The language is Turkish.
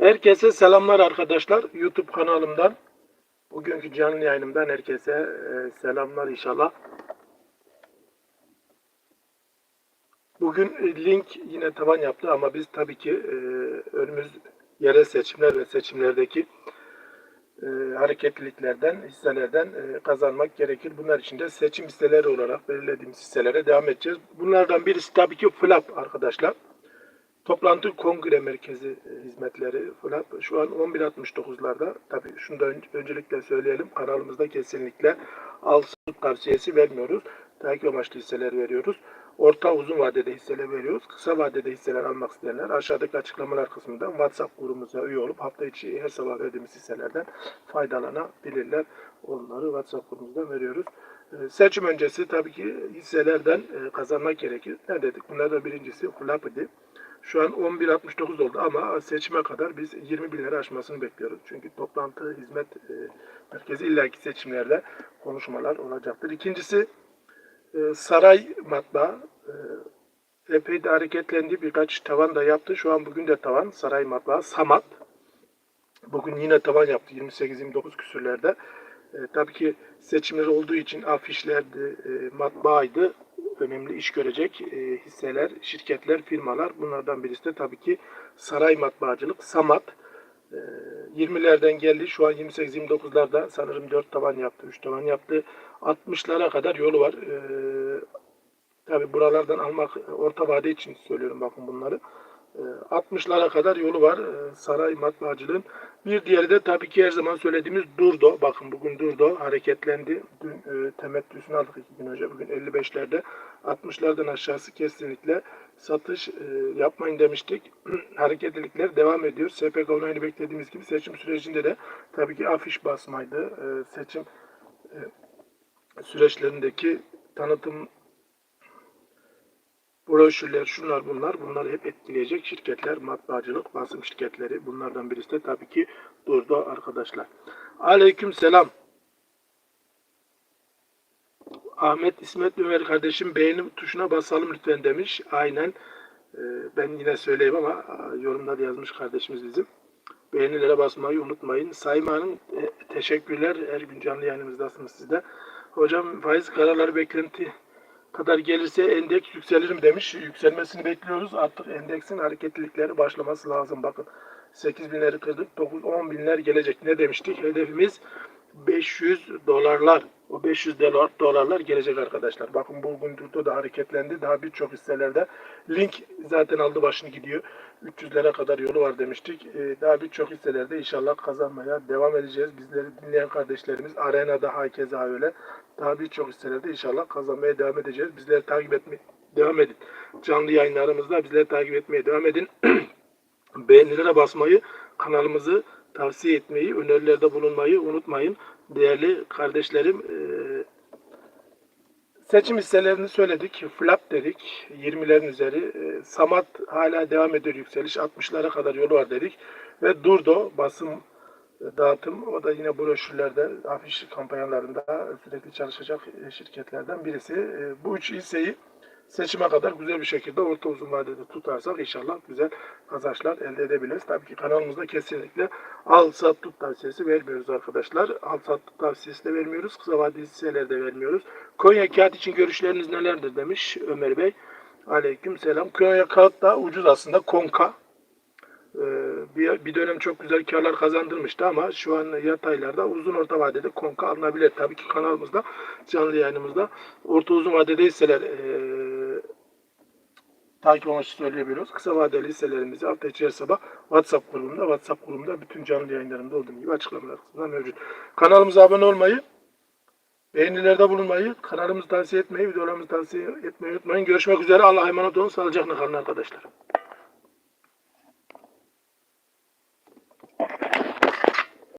Herkese selamlar arkadaşlar YouTube kanalımdan. Bugünkü canlı yayınımdan herkese e, selamlar inşallah. Bugün link yine tavan yaptı ama biz tabii ki e, önümüz yerel seçimler ve seçimlerdeki e, hareketliliklerden, hisselerden kazanmak gerekir. Bunlar için de seçim hisseleri olarak belirlediğimiz hisselere devam edeceğiz. Bunlardan birisi tabii ki FLAP arkadaşlar. Toplantı Kongre Merkezi e, hizmetleri FLAP şu an 11.69'larda. Tabii şunu da ön- öncelikle söyleyelim. Kanalımızda kesinlikle al sat tavsiyesi vermiyoruz. Takip amaçlı hisseler veriyoruz. Orta uzun vadede hisseler veriyoruz. Kısa vadede hisseler almak isteyenler aşağıdaki açıklamalar kısmında WhatsApp grubumuza üye olup hafta içi her sabah verdiğimiz hisselerden faydalanabilirler. Onları WhatsApp grubumuzdan veriyoruz. Ee, Seçim öncesi tabii ki hisselerden e, kazanmak gerekir. Ne dedik? Bunlardan birincisi FLAP idi. Şu an 11.69 oldu ama seçime kadar biz 20 bin lira aşmasını bekliyoruz. Çünkü toplantı hizmet e, merkezi illaki seçimlerde konuşmalar olacaktır. İkincisi e, saray matbaa e, epey de hareketlendi. Birkaç tavan da yaptı. Şu an bugün de tavan saray matbaa Samat. Bugün yine tavan yaptı 28-29 küsürlerde. E, tabii ki seçimler olduğu için afişlerdi, e, matbaaydı. Önemli iş görecek e, hisseler, şirketler, firmalar. Bunlardan birisi de tabii ki saray matbaacılık, Samat. E, 20'lerden geldi. Şu an 28-29'larda sanırım 4 tavan yaptı, 3 tavan yaptı. 60'lara kadar yolu var. E, tabii buralardan almak orta vade için söylüyorum bakın bunları. E, 60'lara kadar yolu var e, saray matbaacılığın. Bir diğeri de tabii ki her zaman söylediğimiz Durdo. Bakın bugün Durdo hareketlendi. Dün e, temettüsünü aldık iki gün önce. Bugün 55'lerde 60'lardan aşağısı kesinlikle satış e, yapmayın demiştik. Hareketlilikler devam ediyor. SPK onayını beklediğimiz gibi seçim sürecinde de tabii ki afiş basmaydı. E, seçim e, süreçlerindeki tanıtım broşürler, şunlar bunlar, bunları hep etkileyecek şirketler, matbaacılık, basım şirketleri. Bunlardan birisi de tabii ki Durdo arkadaşlar. Aleyküm selam. Ahmet İsmet Ömer kardeşim beğeni tuşuna basalım lütfen demiş. Aynen. Ee, ben yine söyleyeyim ama a, yorumlarda yazmış kardeşimiz bizim. Beğenilere basmayı unutmayın. Sayma Hanım e, teşekkürler. Her gün canlı yayınımızdasınız siz de. Hocam faiz kararları beklenti kadar gelirse endeks yükselirim demiş. Yükselmesini bekliyoruz. Artık endeksin hareketlilikleri başlaması lazım. Bakın 8 binleri kırdık. 9-10 binler gelecek. Ne demiştik? Hedefimiz 500 dolarlar. O 500 dolar, dolarlar gelecek arkadaşlar. Bakın bugün durdu da hareketlendi. Daha birçok hisselerde link zaten aldı başını gidiyor. 300'lere kadar yolu var demiştik. Ee, daha birçok hisselerde inşallah kazanmaya devam edeceğiz. Bizleri dinleyen kardeşlerimiz Arena'da hakeza öyle. Daha birçok hisselerde inşallah kazanmaya devam edeceğiz. Bizleri takip etmeye devam edin. Canlı yayınlarımızda bizleri takip etmeye devam edin. Beğenilere basmayı, kanalımızı tavsiye etmeyi, önerilerde bulunmayı unutmayın. Değerli kardeşlerim, eee, seçim hisselerini söyledik. Flap dedik. 20'lerin üzeri. Eee, Samat hala devam ediyor yükseliş. 60'lara kadar yolu var dedik. Ve Durdo basım e, dağıtım. O da yine broşürlerde, afiş kampanyalarında sürekli çalışacak e, şirketlerden birisi. E, Bu üç hisseyi seçime kadar güzel bir şekilde orta uzun vadede tutarsak inşallah güzel kazançlar elde edebiliriz. Tabii ki kanalımızda kesinlikle al sat tut tavsiyesi vermiyoruz arkadaşlar. Al sat tut tavsiyesi de vermiyoruz. Kısa vadeli hisseler de vermiyoruz. Konya kağıt için görüşleriniz nelerdir demiş Ömer Bey. Aleyküm selam. Konya kağıt da ucuz aslında. Konka. Ee, bir, dönem çok güzel karlar kazandırmıştı ama şu an yataylarda uzun orta vadede konka alınabilir. Tabii ki kanalımızda canlı yayınımızda orta uzun vadede hisseler ee, takip amaçlı söyleyebiliyoruz. Kısa vadeli hisselerimizi hafta içi sabah WhatsApp grubunda, WhatsApp grubunda bütün canlı yayınlarımda olduğum gibi açıklamalar kısmında mevcut. Kanalımıza abone olmayı, beğenilerde bulunmayı, kanalımızı tavsiye etmeyi, videolarımızı tavsiye etmeyi unutmayın. Görüşmek üzere. Allah'a emanet olun. Sağlıcakla kalın arkadaşlar.